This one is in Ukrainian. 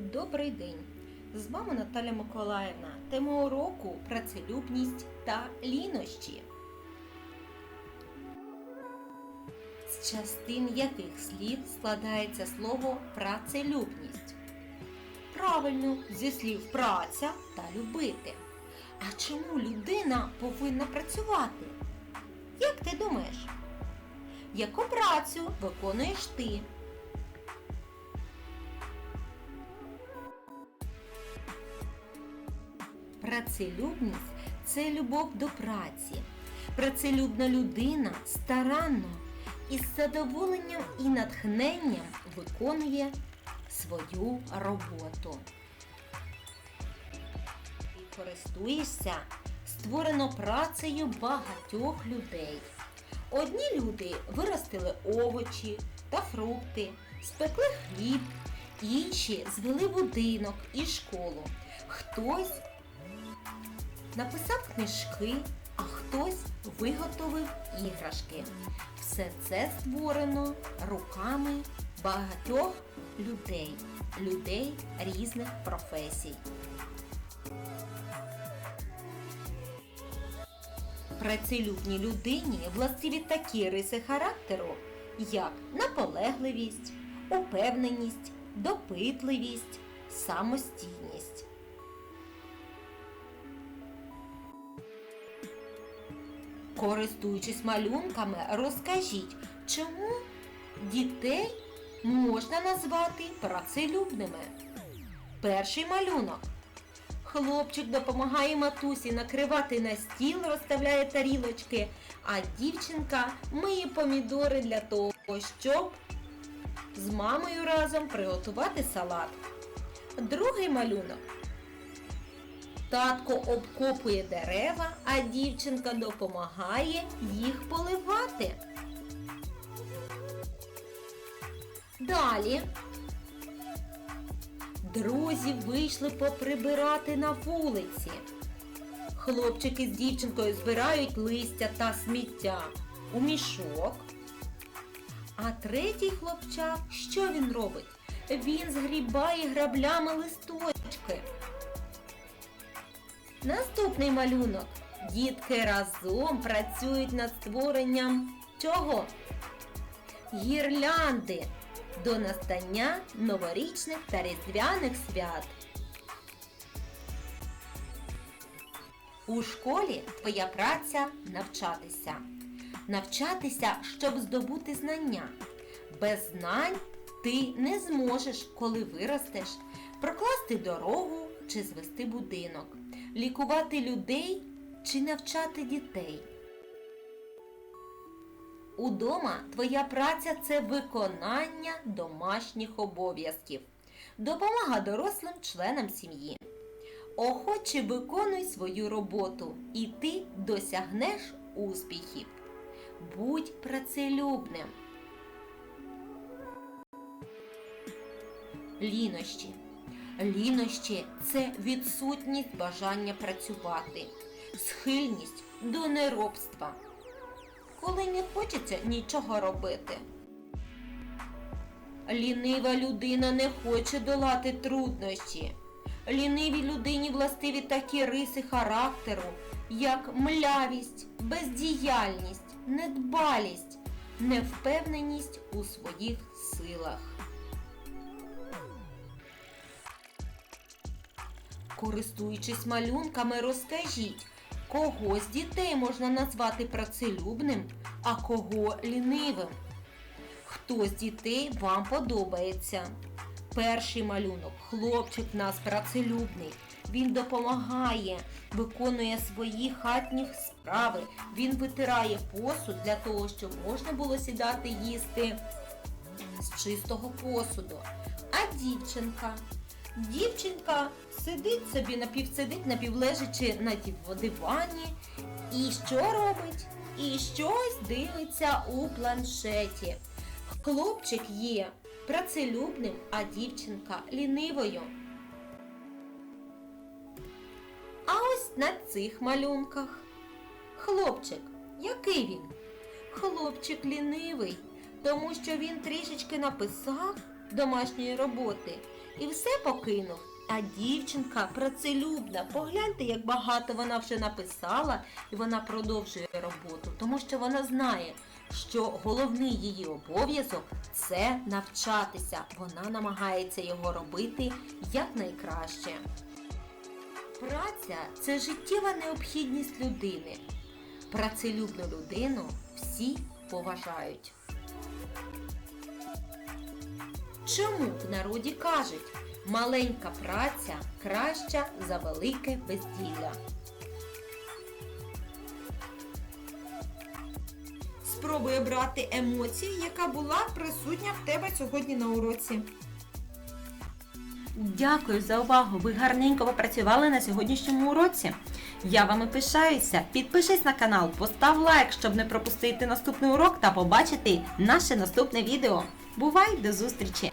Добрий день! З вами Наталя Миколаївна. Тема уроку працелюбність та лінощі. З частин яких слів складається слово працелюбність? Правильно, зі слів праця та любити. А чому людина повинна працювати? Як ти думаєш? Яку працю виконуєш ти? Працелюбність це любов до праці. Працелюбна людина старанно і з задоволенням і натхненням виконує свою роботу. Ти користуєшся створено працею багатьох людей. Одні люди виростили овочі та фрукти, спекли хліб, інші звели будинок і школу. Хтось написав книжки, а хтось виготовив іграшки. Все це створено руками багатьох людей, людей різних професій. Працелюбній людині властиві такі риси характеру, як наполегливість, упевненість, допитливість, самостійність. Користуючись малюнками, розкажіть, чому дітей можна назвати працелюбними. Перший малюнок. Хлопчик допомагає матусі накривати на стіл, розставляє тарілочки, а дівчинка миє помідори для того, щоб з мамою разом приготувати салат. Другий малюнок. Татко обкопує дерева, а дівчинка допомагає їх поливати. Далі. Друзі вийшли поприбирати на вулиці. Хлопчики з дівчинкою збирають листя та сміття у мішок. А третій хлопчак, що він робить? Він згрібає граблями листочки. Наступний малюнок. Дітки разом працюють над створенням чого? Гірлянди до настання новорічних та різдвяних свят. У школі твоя праця навчатися. Навчатися, щоб здобути знання. Без знань ти не зможеш, коли виростеш, прокласти дорогу чи звести будинок, лікувати людей чи навчати дітей. Удома твоя праця це виконання домашніх обов'язків, допомога дорослим членам сім'ї. Охоче виконуй свою роботу, і ти досягнеш успіхів. Будь працелюбним. Лінощі. Лінощі це відсутність бажання працювати, схильність до неробства коли не хочеться нічого робити. Лінива людина не хоче долати труднощі. Лінивій людині властиві такі риси характеру, як млявість, бездіяльність, недбалість, невпевненість у своїх силах. Користуючись малюнками, розкажіть, Кого з дітей можна назвати працелюбним, а кого лінивим? Хто з дітей вам подобається? Перший малюнок. Хлопчик в нас працелюбний. Він допомагає, виконує свої хатні справи. Він витирає посуд для того, щоб можна було сідати їсти з чистого посуду. А дівчинка. Дівчинка сидить собі напівсидить, напівлежачи на дивані. І що робить? І щось дивиться у планшеті. Хлопчик є працелюбним, а дівчинка лінивою. А ось на цих малюнках. Хлопчик, який він? Хлопчик лінивий, тому що він трішечки написав домашньої роботи і все покинув. А дівчинка працелюбна. Погляньте, як багато вона вже написала, і вона продовжує роботу, тому що вона знає, що головний її обов'язок це навчатися. Вона намагається його робити якнайкраще. Праця це життєва необхідність людини. Працелюбну людину всі поважають. Чому в народі кажуть, маленька праця краща за велике безділля? Спробуй обрати емоцію, яка була присутня в тебе сьогодні на уроці. Дякую за увагу. Ви гарненько попрацювали на сьогоднішньому уроці. Я вами пишаюся. Підпишись на канал, постав лайк, щоб не пропустити наступний урок та побачити наше наступне відео. Бувай до зустрічі!